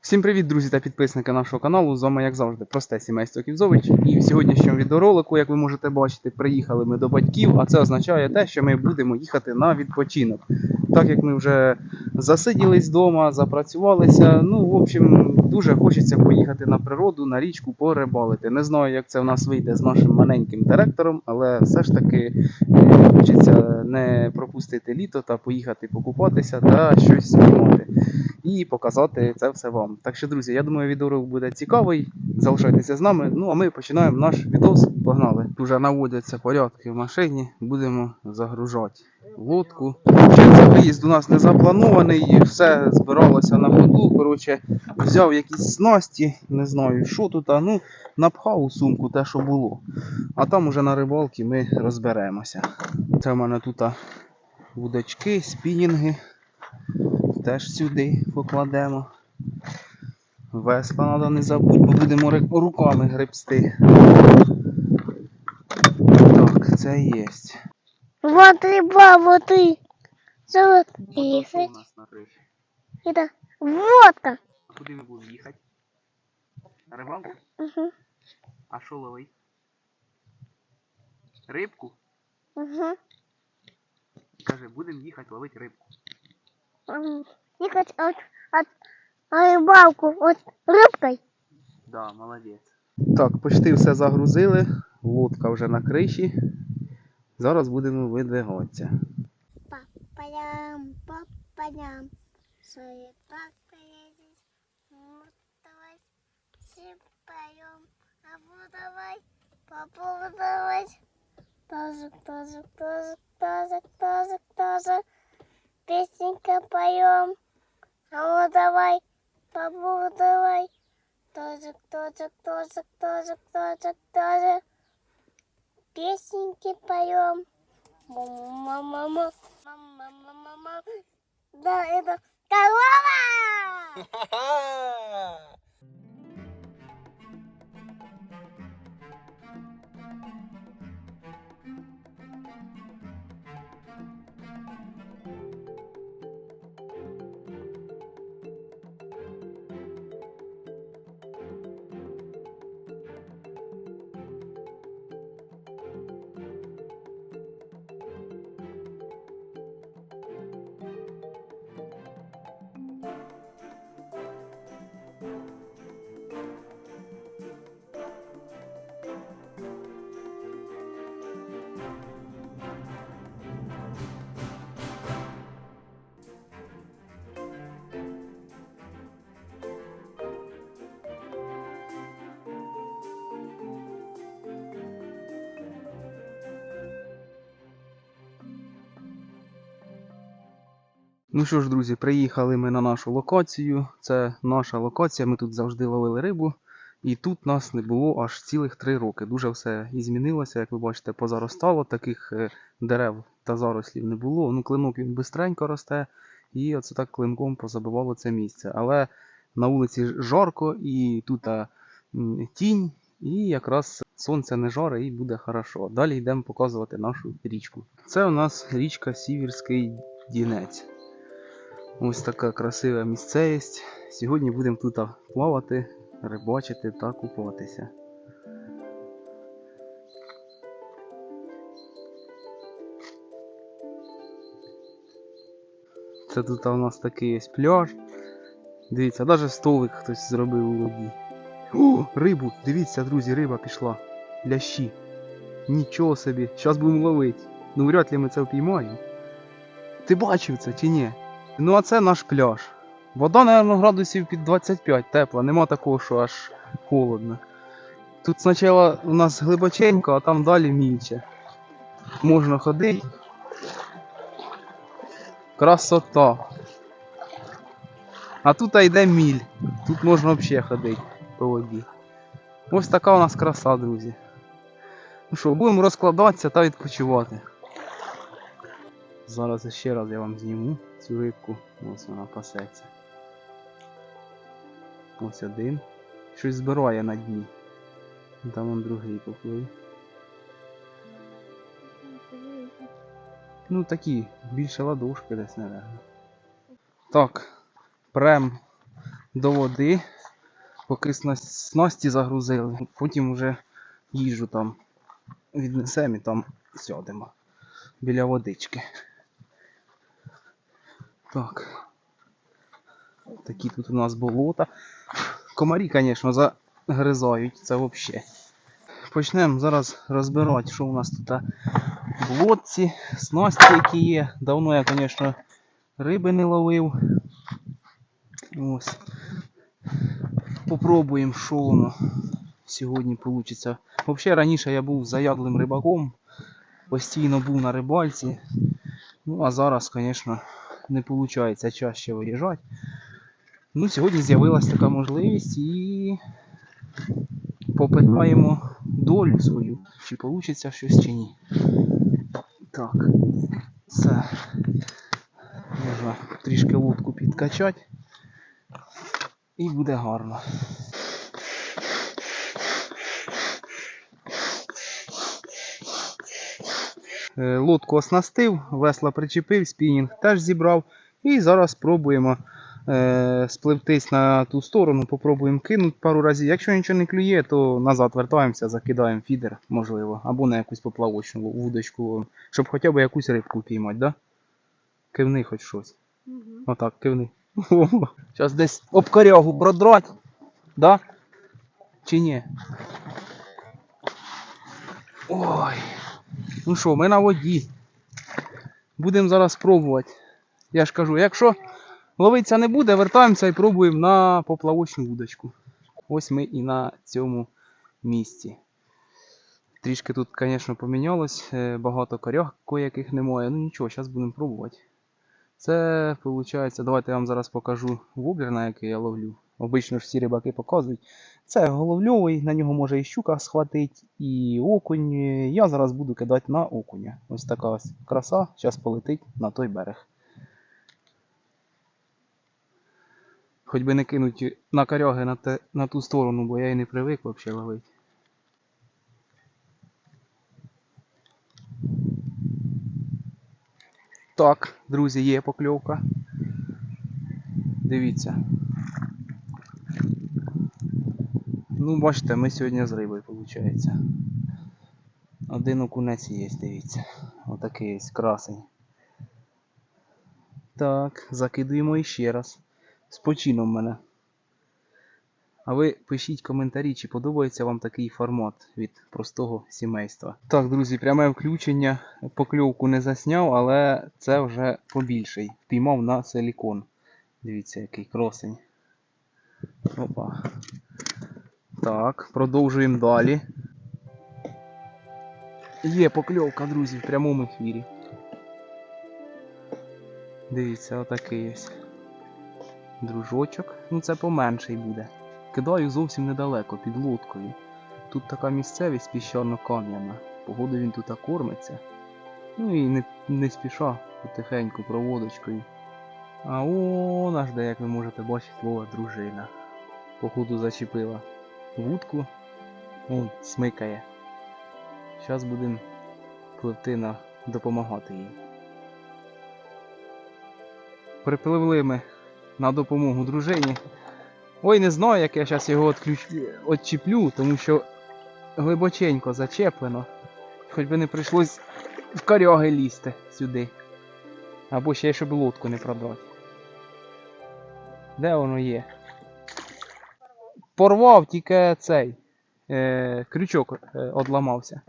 Всім привіт, друзі та підписники нашого каналу. З вами, як завжди, просте сімейство Ківзович. І в сьогоднішньому відеоролику, як ви можете бачити, приїхали ми до батьків, а це означає те, що ми будемо їхати на відпочинок. Так як ми вже засиділись вдома, запрацювалися. Ну, в общем, дуже хочеться поїхати на природу, на річку, порибалити. Не знаю, як це в нас вийде з нашим маленьким директором, але все ж таки е, хочеться не пропустити літо та поїхати покупатися та щось знімати і показати це все вам. Так що, друзі, я думаю, відеоролик буде цікавий. Залишайтеся з нами. Ну а ми починаємо наш відос. Погнали. Уже наводяться порядки в машині, будемо загружати лодку. Виїзд у нас не запланований, все збиралося на ходу. Коротше, взяв якісь снасті, не знаю, що тут, а ну, напхав у сумку те, що було. А там уже на рибалці ми розберемося. Це в мене тут вудочки, спінінги теж сюди покладемо. Весла треба не забудь, бо будемо руками гребсти. Так, це є. Вот рыба, вот и. Что вот есть? нас на криші? Это водка. А куди ми будемо їхати? На рибалку? Угу, А що ловить? Рибку? угу. Каже, будемо їхати ловити рибку. Ехать от, от, на рыбалку вот рыбкой. Да, молодець. Так, почти все загрузили. Лодка вже на криші. Зараз будемо видвигатися. Папалям, папалям. Свои так поедешь, давай, сипаем, а вот давай, папу давай. Тоже, тоже, тоже, тоже, тоже, тоже. Песенка поем. А вот давай, папу давай. Тоже, тоже, тоже, тоже, тоже, тоже. Песенки поем. Мама, мама, мама, 妈妈妈妈，那一个盖娃娃。Ну що ж, друзі, приїхали ми на нашу локацію. Це наша локація. Ми тут завжди ловили рибу. І тут нас не було аж цілих три роки. Дуже все і змінилося, як ви бачите, позаростало. Таких е, дерев та зарослів не було. Ну, клинок він бистренько росте, і оце так клинком позабивало це місце. Але на вулиці жарко, і тут а, тінь, і якраз сонце не жаре, і буде хорошо. Далі йдемо показувати нашу річку. Це у нас річка Сіверський Дінець. Ось така красива місцевість. Сьогодні будемо тут плавати, рибачити та купатися. Це тут у нас такий ось пляж. Дивіться, навіть столик хтось зробив у воді. О, рибу! Дивіться, друзі, риба пішла. Лящі. Нічого собі, зараз будемо ловити. Ну вряд ли ми це впіймаємо. Ти бачив це чи ні? Ну, а це наш пляж. Вода, мабуть, градусів під 25 тепла, нема такого, що аж холодно. Тут спочатку у нас глибоченько, а там далі мільче. Можна ходити. Красота. А тут йде міль. Тут можна взагалі ходити по воді. Ось така у нас краса, друзі. Ну що, будемо розкладатися та відпочивати. Зараз ще раз я вам зніму цю рибку. Ось вона пасеться. Ось один. Щось збирає на дні. Там он другий поплив. Ну такі, більше ладошки десь, напевно. Так, прем до води, поки сна- снасті загрузили. Потім вже їжу там віднесемо і там сядемо біля водички. Так. Такі тут у нас болота. Комарі, звісно, загризають, це взагалі. Почнемо зараз розбирати, що у нас тут в лодці, снасті, які є. Давно я, звісно, риби не ловив. Ось. Попробуємо, що воно сьогодні вийде. Взагалі раніше я був заядлим рибаком, постійно був на рибальці. Ну а зараз, звісно, не виходить чаще виїжджати. Ну, сьогодні з'явилася така можливість і попитаємо долю свою, чи вийде щось чи ні. Так, це можна трішки лодку підкачати і буде гарно. Лодку оснастив, весла причепив, спінінг теж зібрав. І зараз спробуємо е, спливтись на ту сторону, попробуємо кинути пару разів. Якщо нічого не клює, то назад вертаємося, закидаємо фідер, можливо, або на якусь поплавочну вудочку, щоб хоча б якусь рибку піймати, да? Кивни хоч щось. Отак, кивни. Зараз десь об корягу продрать. Да? Чи ні? Ой. Ну що, ми на воді. Будемо зараз пробувати. Я ж кажу, якщо ловитися не буде, вертаємося і пробуємо на поплавочну вудочку. Ось ми і на цьому місці. Трішки тут, звісно, помінялось, е, багато коряг яких немає. Ну нічого, зараз будемо пробувати. Це виходить, давайте я вам зараз покажу воблер, на який я ловлю. Обично ж всі рибаки показують. Це головльовий, на нього може і щука схватить, і окунь. Я зараз буду кидати на окуня. Ось така ось краса, зараз полетить на той берег. Хоч би не кинуть на коряги на, те, на ту сторону, бо я і не привик взагалі ловити. Так, друзі, є покльовка. Дивіться. Ну, бачите, ми сьогодні з рибою, виходить. Один окунець є, дивіться. Отакий ось красень. Так, закидуємо іще раз. З почином мене. А ви пишіть коментарі, чи подобається вам такий формат від простого сімейства. Так, друзі, пряме включення. Покльовку не засняв, але це вже побільший. Піймав на силікон. Дивіться, який красень. Опа. Так, продовжуємо далі. Є покльовка, друзі, в прямому ефірі. Дивіться, отакий ось. Дружочок. Ну це поменший буде. Кидаю зовсім недалеко, під лодкою. Тут така місцевість піщано-кам'яна. Погоду він тут кормиться. Ну і не, не спіша, потихеньку проводочкою. А он аж де, як ви можете бачити, лова дружина. Походу зачепила вудку. Он смикає. Зараз будемо пливти на допомагати їй. Припливли ми на допомогу дружині. Ой, не знаю, як я зараз його отключ... тому що глибоченько зачеплено. Хоч би не прийшлось в коряги лізти сюди. Або ще щоб лодку не продати. Де воно є? Порвав тільки цей е, крючок е, одламався.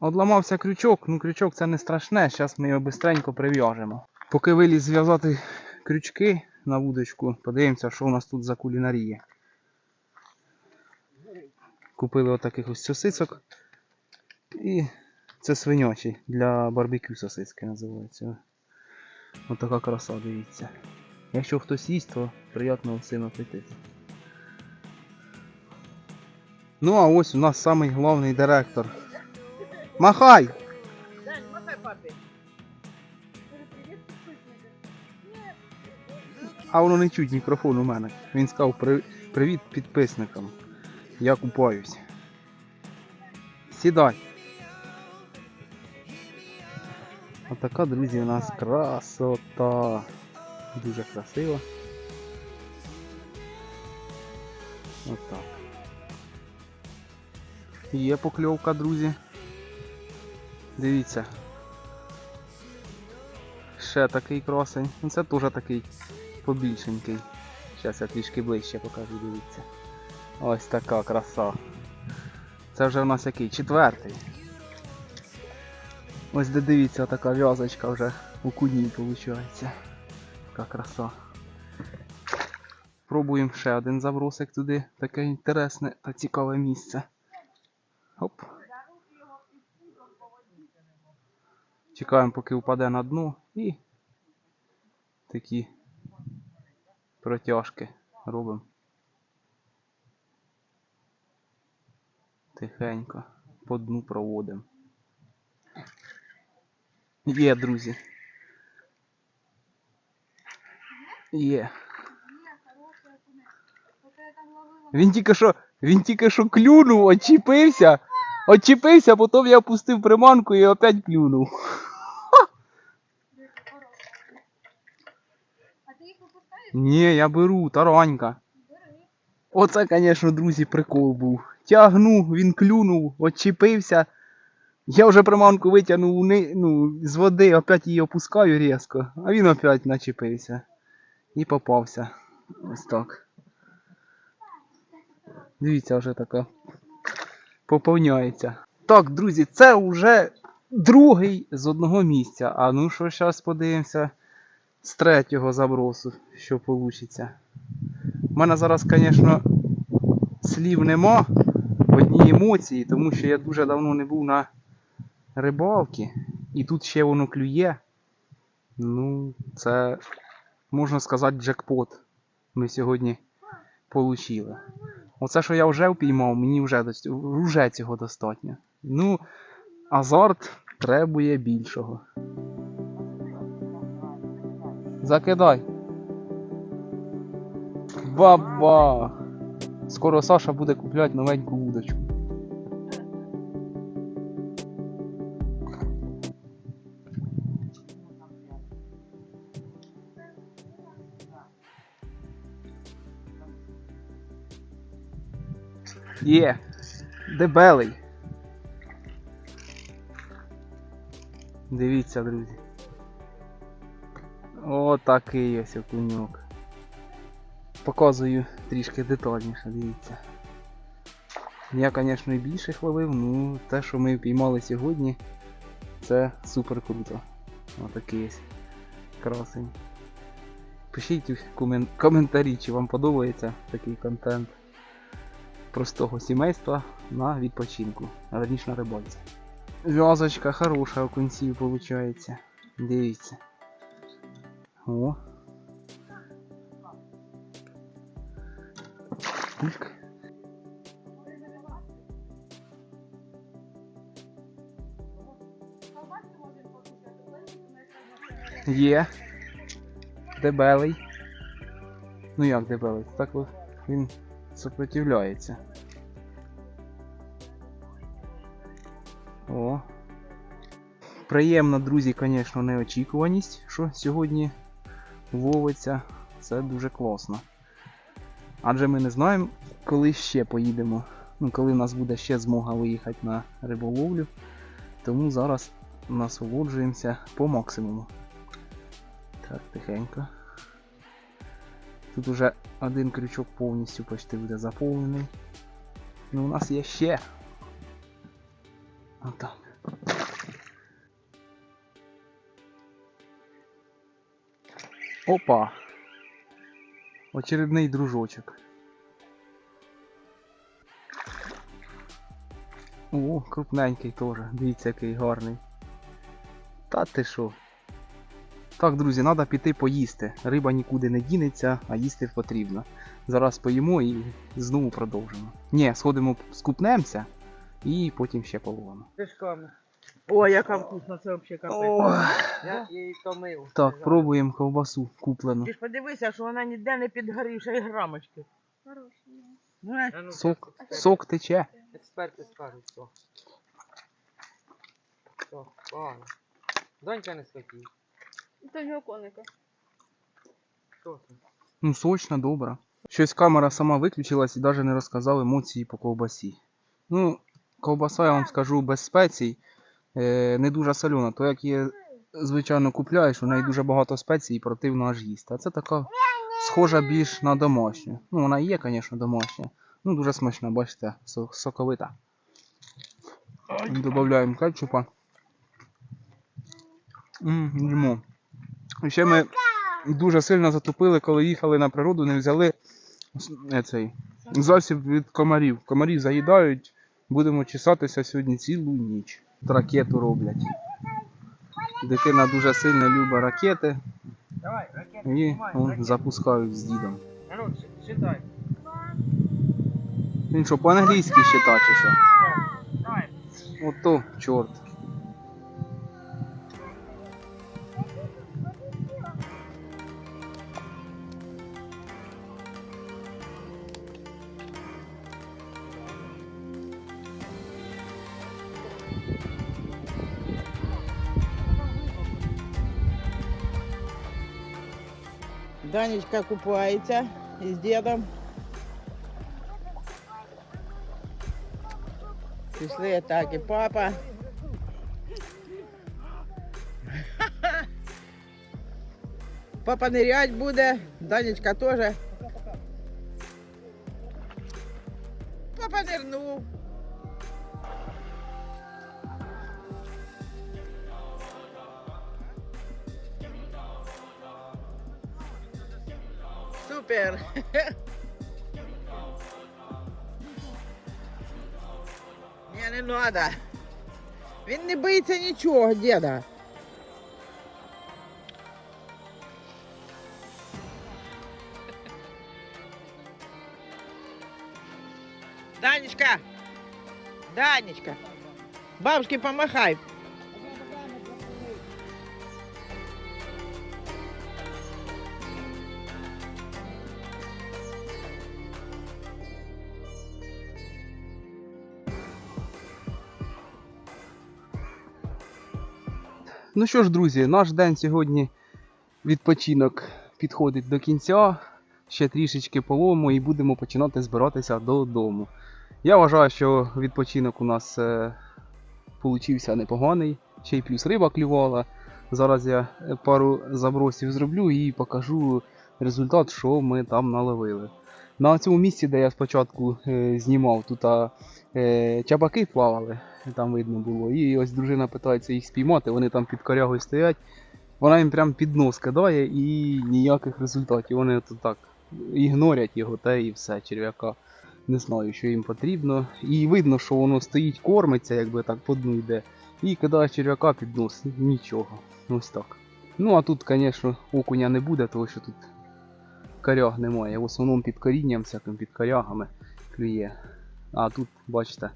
Одламався крючок, ну крючок це не страшне, зараз ми його швидко прив'яжемо. Поки виліз зв'язати крючки на вудочку, подивимося, що у нас тут за кулінарія. Купили отаких ось сосисок. І це свинячий для барбекю сосиски називається. Отака краса, дивіться. Якщо хтось їсть, то приємного всім апетиту. Ну а ось у нас самий головний директор. Махай! Дань, махай. А воно не чуть мікрофон у мене. Він сказав привіт підписникам. Я купаюсь. Сідай. Отака, друзі, у нас красота. Дуже красиво. Отак. Є покльовка, друзі. Дивіться. Ще такий красень. Ну це теж такий побільшенький. Зараз я трішки ближче покажу, дивіться. Ось така краса. Це вже в нас який? Четвертий. Ось де дивіться, така в'язочка вже у куні виходить. Така краса. Пробуємо ще один забросик туди. Таке інтересне та цікаве місце. Оп. Чекаємо, поки впаде на дно і такі протяжки робимо. Тихенько по дну проводимо. Є, друзі. Є. Він тільки що, він тільки що клюнув, очіпився, очіпився, потім я опустив приманку і опять клюнув. Ні, я беру, таранька. Оце, звісно, друзі, прикол був. Тягнув, він клюнув, очіпився. Я вже приманку витягнув ну, з води, опять її опускаю різко, а він опять начепився. І попався. Ось так. Дивіться, вже така поповняється. Так, друзі, це вже другий з одного місця. А ну що, зараз подивимося з третього забросу, що вийде. У мене зараз, звісно, слів нема, одні емоції, тому що я дуже давно не був на рибалці, і тут ще воно клює. Ну, це, можна сказати, джекпот. Ми сьогодні отримали. Оце, що я вже впіймав, мені вже, вже цього достатньо. Ну, азарт требує більшого. Закидай. Баба! Скоро Саша буде купляти новеньку вудочку. Є. Дебелий. Дивіться, друзі. Отакий ось окуньок. Показую трішки детальніше, дивіться. Я, звісно, і більше ловив, ну те, що ми впіймали сьогодні, це супер круто. Отакий ось красень. Пишіть у комен- коментарі, чи вам подобається такий контент простого сімейства на відпочинку, а на рибальці. В'язочка хороша у кінців виходить. Дивіться. О. Є. Дебелий. Ну як дебелий? Так він сопротивляється. О. Приємно, друзі, звісно, неочікуваність, що сьогодні ловиться. Це дуже класно. Адже ми не знаємо, коли ще поїдемо. Ну, коли в нас буде ще змога виїхати на риболовлю. Тому зараз насолоджуємося по максимуму. Так, тихенько. Тут уже один крючок повністю почти буде заповнений. Ну, у нас є ще. Отак. Опа! Очередний дружочок. О, крупненький теж. Дивіться, який гарний. Та ти що? Так, друзі, треба піти поїсти. Риба нікуди не дінеться, а їсти потрібно. Зараз поїмо і знову продовжимо. Ні, сходимо, скупнемося і потім ще половимо. Пішками. О, яка вкусна, це взагалі капець. Я її томив. так, пробуємо ковбасу куплену. Ти ж подивися, що вона ніде не підгорівша і грамочки. Ну, Сок, сок тече. Експерти скажуть, що. Що, погано. Донька не схотів. То його коника. Що це? Ну, сочна, добра. Щось камера сама виключилась і навіть не розказав емоції по ковбасі. Ну, ковбаса, я вам скажу, без спецій, е, не дуже солена. То як її, звичайно, купляєш, у неї дуже багато спецій і противно аж їсти. А це така схожа більш на домашню. Ну, вона і є, звісно, домашня. Ну, дуже смачна, бачите, соковита. Додаємо кетчупа. Ммм. І ще ми дуже сильно затупили, коли їхали на природу, не взяли цей засіб від комарів. Комарі заїдають, будемо чесатися сьогодні цілу ніч. Ракету роблять. Дитина дуже сильно любить ракети Давай, ракети, і он, запускають з дідом. Считай. Він що, по-англійськи считає чи що? Ото чорт. Данечка купається із дідом. Пішли так і папа. Папа нырять буде, Данечка теж. Папа нирнув. Супер. Ні, не надо. Він не боїться нічого, діда. Данечка! Данечка! Бабушке помахай. Ну що ж, друзі, наш день сьогодні відпочинок підходить до кінця. Ще трішечки полому і будемо починати збиратися додому. Я вважаю, що відпочинок у нас е, получився непоганий. Ще й плюс риба клювала. Зараз я пару забросів зроблю і покажу результат, що ми там наловили. На цьому місці, де я спочатку е, знімав, тут е, чабаки плавали, там видно було. І ось дружина питається їх спіймати, вони там під корягою стоять. Вона їм прям під нос кидає і ніяких результатів. Вони от так ігнорять його та і все, черв'яка. Не знаю, що їм потрібно. І видно, що воно стоїть, кормиться, якби так по дну йде. І кидає черв'яка під нос. Нічого. Ось так. Ну а тут, звісно, окуня не буде, тому що тут коряг немає. В основному під корінням, всяким під корягами клює. А тут, бачите,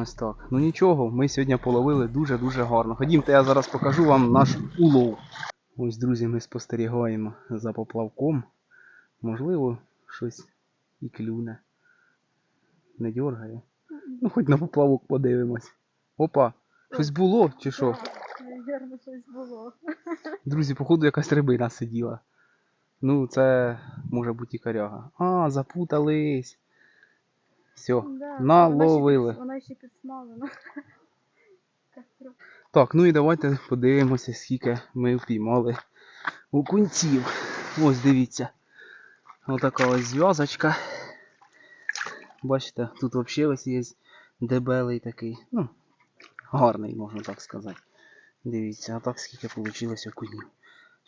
ось так. Ну нічого, ми сьогодні половили дуже-дуже гарно. Ходімте, я зараз покажу вам наш улов. Ось, друзі, ми спостерігаємо за поплавком. Можливо, щось і клюне. Не дергає. Ну, хоч на поплавок подивимось. Опа, щось було чи що? Друзі, походу якась рибина сиділа. Ну, це може бути і коряга. А, запутались. Все, наловили. Вона ще підсмалена. Так, ну і давайте подивимося, скільки ми впіймали окунців. Ось дивіться. Отака ось зв'язочка. Бачите, тут взагалі ось є дебелий такий. Ну, гарний, можна так сказати. Дивіться, а так скільки вийшло окунів.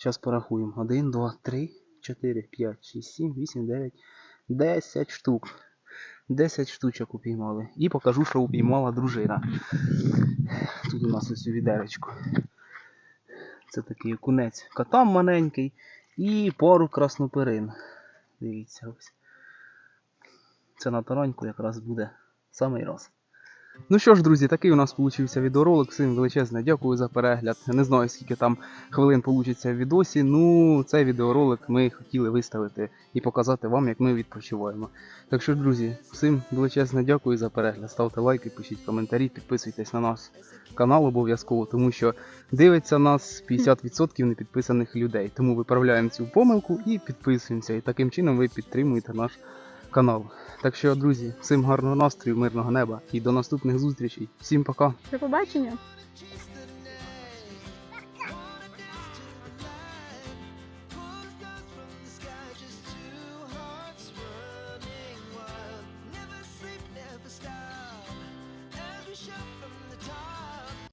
Зараз порахуємо. 1, 2, 3, 4, 5, 6, 7, 8, 9, 10 штук. 10 штучок упіймали. І покажу, що упіймала дружина. Тут у нас ось у відеречку. Це такий окунець. Катам маленький і пару красноперин. Дивіться ось. Це на тараньку якраз буде самий раз. Ну що ж, друзі, такий у нас получився відеоролик. Всім величезне дякую за перегляд. Не знаю, скільки там хвилин получиться в відосі. Ну, цей відеоролик ми хотіли виставити і показати вам, як ми відпочиваємо. Так що, друзі, всім величезне дякую за перегляд. Ставте лайки, пишіть коментарі, підписуйтесь на наш канал обов'язково, тому що дивиться нас 50% непідписаних людей. Тому виправляємо цю помилку і підписуємося. І таким чином ви підтримуєте наш канал. Так що, друзі, всім гарного настрою, мирного неба і до наступних зустрічей. Всім пока! До побачення.